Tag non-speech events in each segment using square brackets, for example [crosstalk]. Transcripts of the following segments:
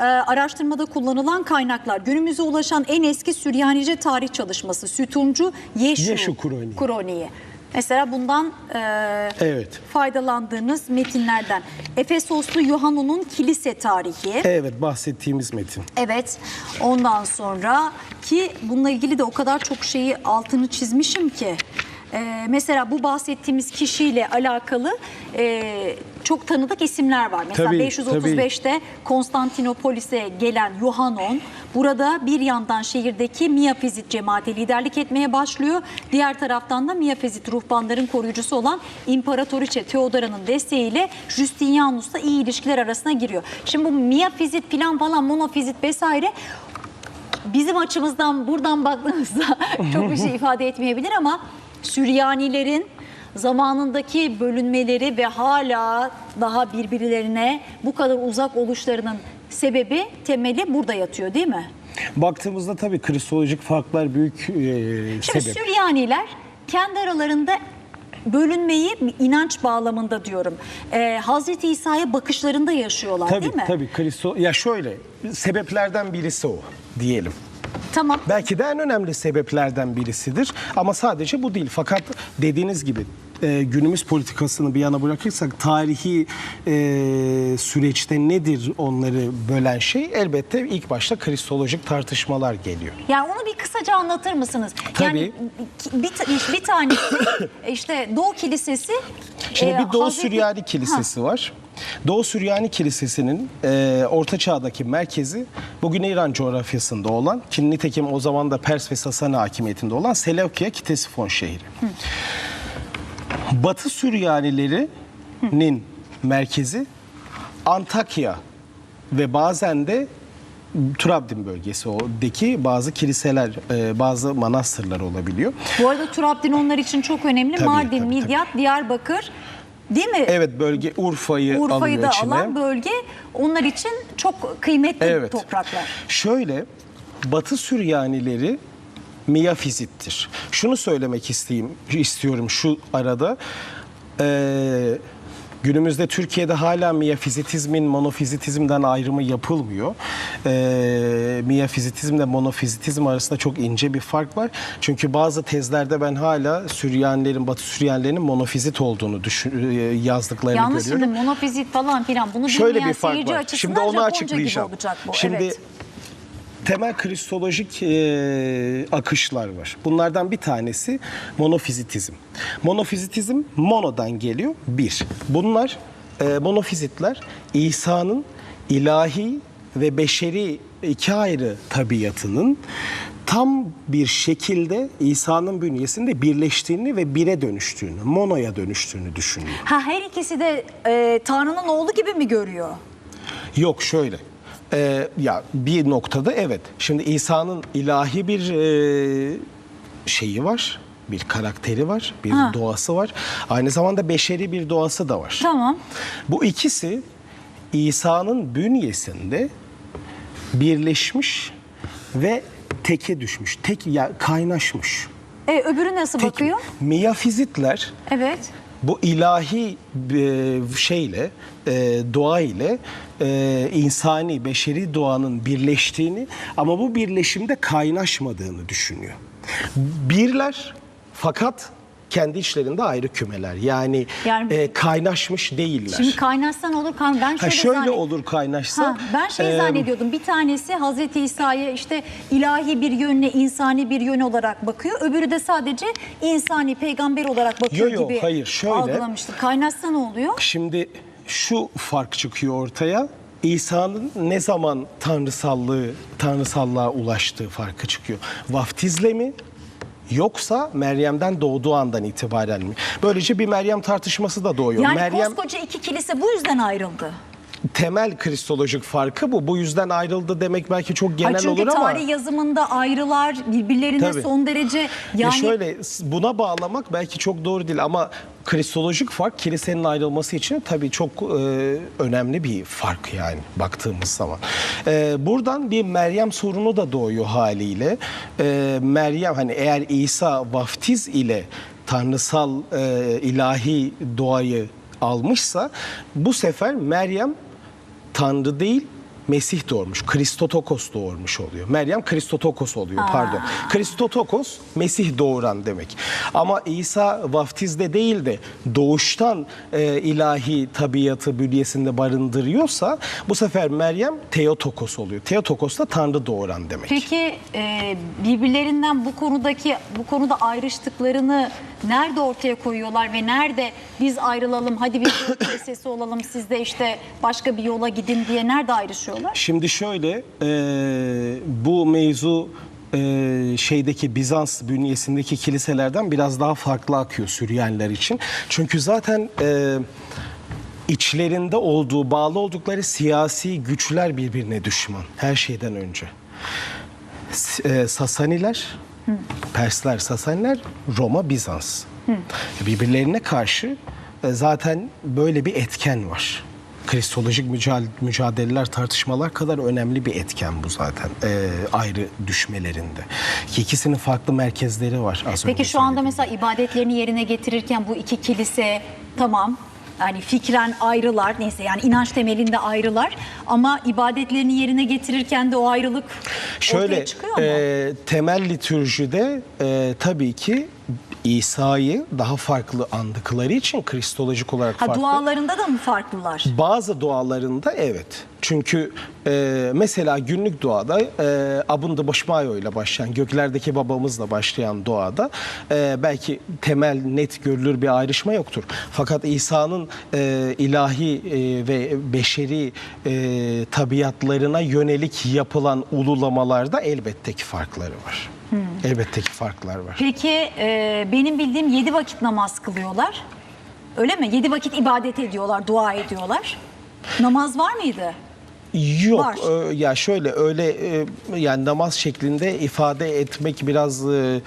Ee, araştırmada kullanılan kaynaklar günümüze ulaşan en eski Süryanice tarih çalışması Sütuncu Yeşu, Yeşu Kuroni. Kuroni'yi. Mesela bundan e, Evet. faydalandığınız metinlerden Efesoslu Yohannon'un kilise tarihi. Evet bahsettiğimiz metin. Evet. Ondan sonra ki bununla ilgili de o kadar çok şeyi altını çizmişim ki. Ee, mesela bu bahsettiğimiz kişiyle alakalı e, çok tanıdık isimler var. Mesela Tabii, 535'te Konstantinopolis'e gelen Yohanon burada bir yandan şehirdeki Miyafizit cemaate liderlik etmeye başlıyor. Diğer taraftan da Miyafizit ruhbanların koruyucusu olan İmparatoriçe Theodora'nın desteğiyle Justinianus'la iyi ilişkiler arasına giriyor. Şimdi bu Miyafizit falan falan monofizit vesaire bizim açımızdan buradan baktığımızda [laughs] çok bir şey [laughs] ifade etmeyebilir ama Süryanilerin zamanındaki bölünmeleri ve hala daha birbirlerine bu kadar uzak oluşlarının sebebi temeli burada yatıyor değil mi? Baktığımızda tabii kristolojik farklar büyük e, Şimdi sebep. Süryaniler kendi aralarında bölünmeyi inanç bağlamında diyorum. Ee, Hazreti İsa'ya bakışlarında yaşıyorlar Tabii değil mi? tabii Kristo ya şöyle sebeplerden birisi o diyelim. Tamam. Belki de en önemli sebeplerden birisidir ama sadece bu değil. Fakat dediğiniz gibi e, günümüz politikasını bir yana bırakırsak tarihi e, süreçte nedir onları bölen şey elbette ilk başta kristolojik tartışmalar geliyor. Yani onu bir kısaca anlatır mısınız? Tabii. Yani bir, bir tanesi [coughs] işte Doğu Kilisesi. Şimdi e, bir Doğu Hazreti- Süryani Kilisesi var. Doğu Süryani Kilisesi'nin e, Orta Çağ'daki merkezi bugün İran coğrafyasında olan, ki nitekim o zaman da Pers ve Sasani hakimiyetinde olan Seleukia Kitesifon şehri. Batı Süryanilerinin merkezi Antakya ve bazen de Trabzon bölgesi oradaki bazı kiliseler, e, bazı manastırlar olabiliyor. Bu arada Turabdin onlar için çok önemli. Tabii, Mardin, tabii, Midyat, Diyarbakır değil mi? Evet bölge Urfa'yı, Urfa'yı alıyor da içine. alan bölge onlar için çok kıymetli Evet. topraklar. Şöyle Batı Süryanileri miyafizittir. Şunu söylemek isteyeyim, istiyorum şu arada. Ee, günümüzde Türkiye'de hala miyafizitizmin monofizitizmden ayrımı yapılmıyor. Ee, miyafizitizmle monofizitizm arasında çok ince bir fark var. Çünkü bazı tezlerde ben hala Süryanilerin, Batı Süryanilerin monofizit olduğunu düşün, e, yazdıklarını Yalnız görüyorum. şimdi monofizit falan filan bunu Şöyle bilmeyen bir fark seyirci var. açısından Şimdi onu Japonca açıklayacağım. gibi olacak bu. Şimdi evet. Temel kristolojik e, akışlar var. Bunlardan bir tanesi monofizitizm. Monofizitizm monodan geliyor bir. Bunlar e, monofizitler İsa'nın ilahi ve beşeri iki ayrı tabiatının tam bir şekilde İsa'nın bünyesinde birleştiğini ve bire dönüştüğünü, monoya dönüştüğünü düşünüyor. Ha her ikisi de e, Tanrı'nın oğlu gibi mi görüyor? Yok şöyle. Ee, ya bir noktada evet. Şimdi İsa'nın ilahi bir e, şeyi var. Bir karakteri var, bir Ha. doğası var. Aynı zamanda beşeri bir doğası da var. Tamam. Bu ikisi İsa'nın bünyesinde birleşmiş ve teke düşmüş. Tek ya kaynaşmış. E, öbürü nasıl Tek bakıyor? miyafizitler Evet. Bu ilahi e, şeyle, e, doğa ile insani, beşeri doğanın birleştiğini ama bu birleşimde kaynaşmadığını düşünüyor. Birler fakat kendi içlerinde ayrı kümeler. Yani, Yani- e, kaynaşmış değiller. Şimdi kaynaşsan olur kan. Ben şöyle, ha şöyle zannet- olur kaynaşsa. Ha, ben şey e, zannediyordum. Bir tanesi Hazreti İsa'ya işte ilahi bir yönle, insani bir yön olarak bakıyor. Öbürü de sadece insani peygamber olarak bakıyor Yo, yo, gibi hayır, şöyle. algılamıştım. Kaynaşsa ne oluyor? Şimdi şu fark çıkıyor ortaya. İsa'nın ne zaman tanrısallığı, tanrısallığa ulaştığı farkı çıkıyor. Vaftizle mi yoksa Meryem'den doğduğu andan itibaren mi? Böylece bir Meryem tartışması da doğuyor. Yani Meryem koskoca iki kilise bu yüzden ayrıldı. Temel kristolojik farkı bu. Bu yüzden ayrıldı demek belki çok genel Ay çünkü olur ama tarih yazımında ayrılar birbirlerine Tabii. son derece Ya yani şöyle s- buna bağlamak belki çok doğru değil ama kristolojik fark kilisenin ayrılması için tabii çok e, önemli bir fark yani baktığımız zaman. E, buradan bir Meryem sorunu da doğuyor haliyle. E, Meryem hani eğer İsa vaftiz ile tanrısal e, ilahi doğayı almışsa bu sefer Meryem Tanrı değil Mesih doğurmuş. Kristotokos doğurmuş oluyor. Meryem Kristotokos oluyor pardon. Kristotokos Mesih doğuran demek. Ama İsa vaftizde değil de doğuştan e, ilahi tabiatı bünyesinde barındırıyorsa bu sefer Meryem Theotokos oluyor. Theotokos da Tanrı doğuran demek. Peki e, birbirlerinden bu konudaki bu konuda ayrıştıklarını nerede ortaya koyuyorlar ve nerede biz ayrılalım hadi biz kilisesi [coughs] olalım siz de işte başka bir yola gidin diye nerede ayrışıyorlar? Şimdi şöyle e, bu mevzu e, şeydeki Bizans bünyesindeki kiliselerden biraz daha farklı akıyor Süryaniler için. Çünkü zaten e, içlerinde olduğu, bağlı oldukları siyasi güçler birbirine düşman her şeyden önce. E, Sasaniler, Persler, Sasaniler, Roma, Bizans. Birbirlerine karşı e, zaten böyle bir etken var. Kristolojik müca- mücadeleler, tartışmalar kadar önemli bir etken bu zaten e, ayrı düşmelerinde. Ki ikisinin farklı merkezleri var. Az Peki şu anda mesela ibadetlerini yerine getirirken bu iki kilise tamam yani fikren ayrılar neyse yani inanç temelinde ayrılar ama ibadetlerini yerine getirirken de o ayrılık Şöyle ortaya çıkıyor mu? e, temel litürjide e, tabii ki İsa'yı daha farklı andıkları için kristolojik olarak ha farklı. dualarında da mı farklılar? Bazı dualarında evet. Çünkü e, mesela günlük duada e, Abunda Başmayo ile başlayan, göklerdeki babamızla başlayan duada e, belki temel net görülür bir ayrışma yoktur. Fakat İsa'nın e, ilahi e, ve beşeri e, tabiatlarına yönelik yapılan ululamalarda elbette ki farkları var. Elbette ki farklar var. Peki e, benim bildiğim yedi vakit namaz kılıyorlar. Öyle mi? Yedi vakit ibadet ediyorlar, dua ediyorlar. Namaz var mıydı? Yok Var. ö- ya şöyle öyle e, yani namaz şeklinde ifade etmek biraz e,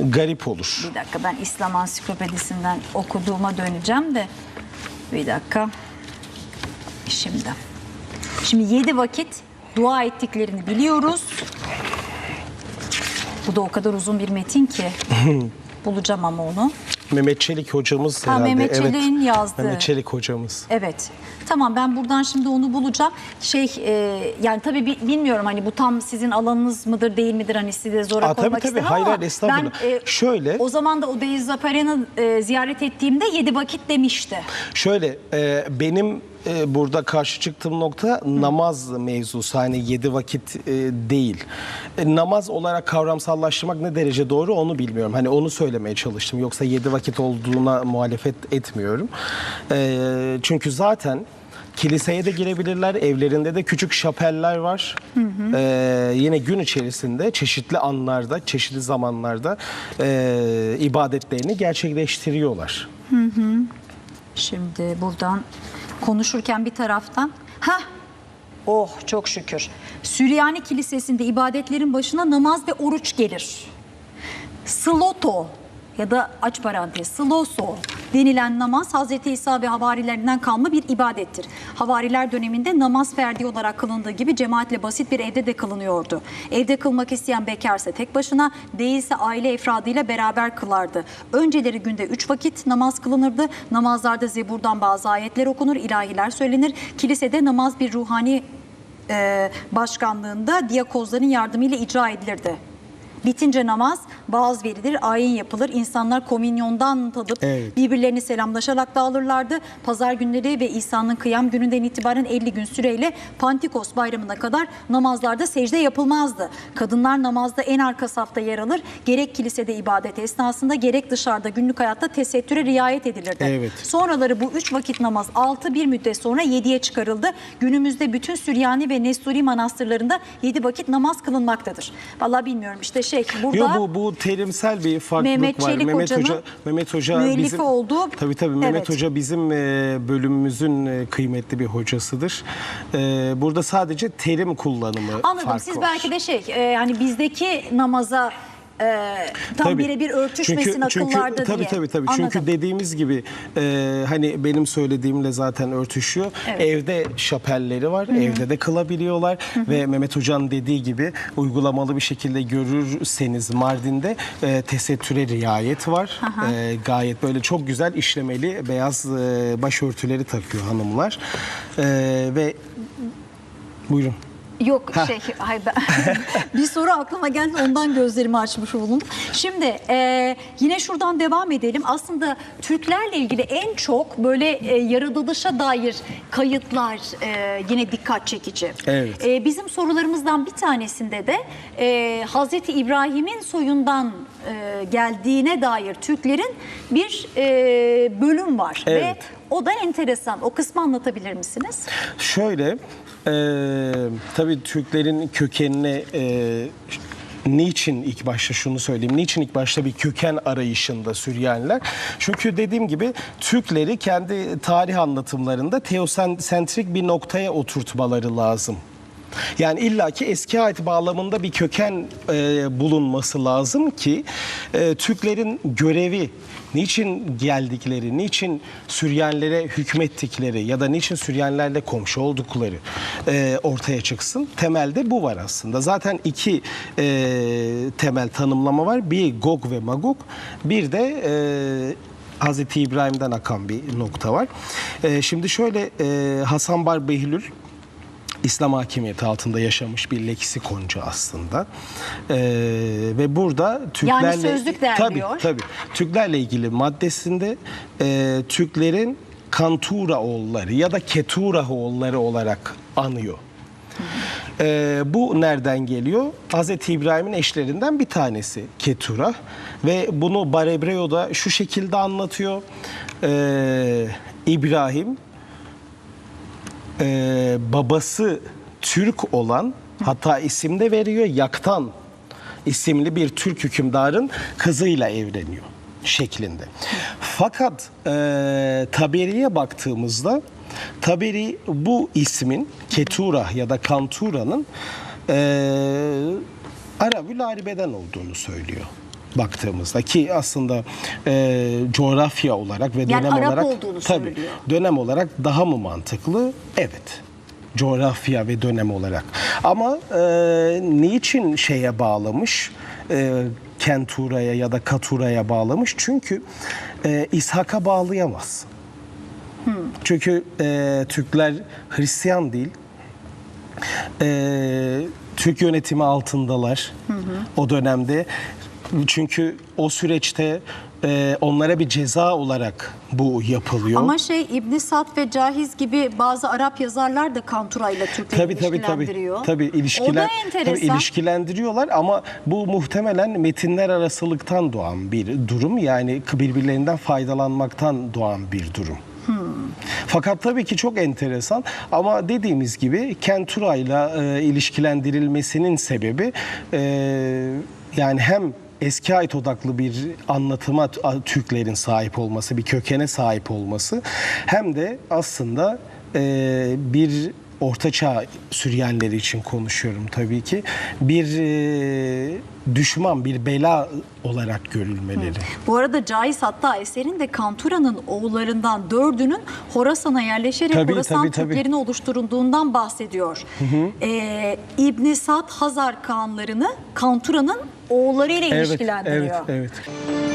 garip olur. Bir dakika ben İslam Ansiklopedisinden okuduğuma döneceğim de. Bir dakika. Şimdi. Şimdi yedi vakit dua ettiklerini biliyoruz. Bu da o kadar uzun bir metin ki. [laughs] Bulacağım ama onu. Mehmet Çelik hocamız Ha, herhalde. Mehmet Çelik'in yazdığı. Mehmet Çelik hocamız. Evet. Tamam ben buradan şimdi onu bulacağım. Şey e, yani tabii bi- bilmiyorum hani bu tam sizin alanınız mıdır değil midir hani size zora Aa, tabii, koymak tabii. istemem Hayır, ama hayır, estağfurullah. ben e, Şöyle- o zaman da o Deiz Zaparen'i e, ziyaret ettiğimde yedi vakit demişti. Şöyle e, benim e, burada karşı çıktığım nokta namaz mevzusu. Hani yedi vakit e, değil. E, namaz olarak kavramsallaştırmak ne derece doğru onu bilmiyorum. Hani onu söylemeye çalıştım. Yoksa yedi vakit olduğuna muhalefet etmiyorum. E, çünkü zaten Kiliseye de girebilirler. Evlerinde de küçük şapeller var. E, yine gün içerisinde çeşitli anlarda, çeşitli zamanlarda e, ibadetlerini gerçekleştiriyorlar. Şimdi buradan konuşurken bir taraftan ha Oh çok şükür. Süryani Kilisesi'nde ibadetlerin başına namaz ve oruç gelir. Sloto ya da aç parantez sloso denilen namaz Hazreti İsa ve havarilerinden kalma bir ibadettir. Havariler döneminde namaz ferdi olarak kılındığı gibi cemaatle basit bir evde de kılınıyordu. Evde kılmak isteyen bekarsa tek başına değilse aile efradıyla beraber kılardı. Önceleri günde üç vakit namaz kılınırdı. Namazlarda zeburdan bazı ayetler okunur, ilahiler söylenir. Kilisede namaz bir ruhani başkanlığında diyakozların yardımıyla icra edilirdi. Bitince namaz, vaaz verilir, ayin yapılır. İnsanlar komünyondan tadıp Evet. birbirlerini selamlaşarak dağılırlardı. Pazar günleri ve İsa'nın kıyam gününden itibaren 50 gün süreyle Pantikos bayramına kadar namazlarda secde yapılmazdı. Kadınlar namazda en arka safta yer alır. Gerek kilisede ibadet esnasında gerek dışarıda günlük hayatta tesettüre riayet edilirdi. Evet. Sonraları bu üç vakit namaz 6 bir müddet sonra 7'ye çıkarıldı. Günümüzde bütün Süryani ve Nesturi manastırlarında 7 vakit namaz kılınmaktadır. Vallahi bilmiyorum işte şey burada Yok bu bu terimsel bir farklılık Mehmet var. Çelik Mehmet Hoca Mehmet Hoca bizim olduğu- Tabii tabii Mehmet Evet. Hoca bizim e, bölümümüzün e, kıymetli bir hocasıdır. E, burada sadece terim kullanımı Anladım. Siz var. belki de şey yani bizdeki namaza e, tam Tabii. birebir örtüşmesin akıllarda tabii, diye. Tabii tabii Anladım. Çünkü dediğimiz gibi e, hani benim söylediğimle zaten örtüşüyor. Evet. Evde şapelleri var. Evde de kılabiliyorlar ve Mehmet Hoca'nın dediği gibi uygulamalı bir şekilde görürseniz Mardin'de e, tesettüre riayet var. E, gayet böyle çok güzel işlemeli beyaz e, başörtüleri takıyor hanımlar. E, ve Buyurun. Yok şey hayır ben [laughs] bir soru aklıma geldi ondan gözlerimi açmış bulundum. Şimdi e, yine şuradan devam edelim. Aslında Türklerle ilgili en çok böyle e, yaratılışa dair kayıtlar e, yine dikkat çekici. Evet. E, bizim sorularımızdan bir tanesinde de e, Hazreti İbrahim'in soyundan e, geldiğine dair Türklerin bir e, bölüm var Evet. ve o da enteresan. O kısmı anlatabilir misiniz? Şöyle, e, tabii Türklerin kökenine e, niçin ilk başta şunu söyleyeyim, niçin ilk başta bir köken arayışında Süryaniler? Çünkü dediğim gibi Türkleri kendi tarih anlatımlarında teosentrik bir noktaya oturtmaları lazım. Yani illaki eski ait bağlamında bir köken e, bulunması lazım ki e, Türklerin görevi, niçin geldikleri, niçin Süryanilere hükmettikleri ya da niçin Süryanilerle komşu oldukları e, ortaya çıksın. Temelde bu var aslında. Zaten iki e, temel tanımlama var. Bir Gog ve Magog, bir de e, Hazreti İbrahim'den akan bir nokta var. E, şimdi şöyle e, Hasan Bar Behlül İslam hakimiyeti altında yaşamış bir leksikoncu aslında. Ee, ve burada Türklerle sözlük derliyor. Tabii tabii. Türklerle ilgili maddesinde e, Türklerin Kantura oğulları ya da Ketura oğulları olarak anıyor. Ee, bu nereden geliyor? Hazreti İbrahim'in eşlerinden bir tanesi Ketura ve bunu Barebreo'da şu şekilde anlatıyor. Ee, İbrahim e, babası Türk olan hatta isim de veriyor Yaktan isimli bir Türk hükümdarın kızıyla evleniyor şeklinde. Fakat e, Taberi'ye baktığımızda Taberi bu ismin Ketura ya da Kantura'nın e, Arabül Aribe'den olduğunu söylüyor baktığımızda ki aslında e, coğrafya olarak ve Yani dönem Arap olarak olduğunu tabii, söylüyor. dönem olarak daha mı mantıklı? Evet. Coğrafya ve dönem olarak. Ama e, niçin şeye bağlamış? E, Kentura'ya ya da Katura'ya bağlamış? Çünkü e, İshak'a bağlayamaz. Çünkü e, Türkler Hristiyan değil. E, Türk yönetimi altındalar o dönemde. Çünkü o süreçte e, onlara bir ceza olarak bu yapılıyor. Ama şey İbn Sad ve Cahiz gibi bazı Arap yazarlar da Kantura ile Türkleri Tabii tabii tabii. ilişkilendiriyor. Tabii ilişkiler O da tabii enteresan. ilişkilendiriyorlar ama bu muhtemelen metinler arasılıktan doğan bir durum. Yani birbirlerinden faydalanmaktan doğan bir durum. Fakat tabii ki çok enteresan ama dediğimiz gibi Kentura'yla e, ilişkilendirilmesinin sebebi e, yani hem eski ait odaklı bir anlatıma Türklerin sahip olması, bir kökene sahip olması hem de aslında bir Ortaçağ Süryanileri için konuşuyorum tabii ki. Bir e, düşman, bir bela olarak görülmeleri. Bu arada Caiz hatta eserinde Kantura'nın oğullarından dördünün Horasan'a yerleşerek Tabii, Horasan tabii, tabii. Türklerini oluşturulduğundan bahsediyor. Ee, İbn Sad Hazar Kağanlarını Kantura'nın oğullarıyla Evet, ilişkilendiriyor. evet, evet.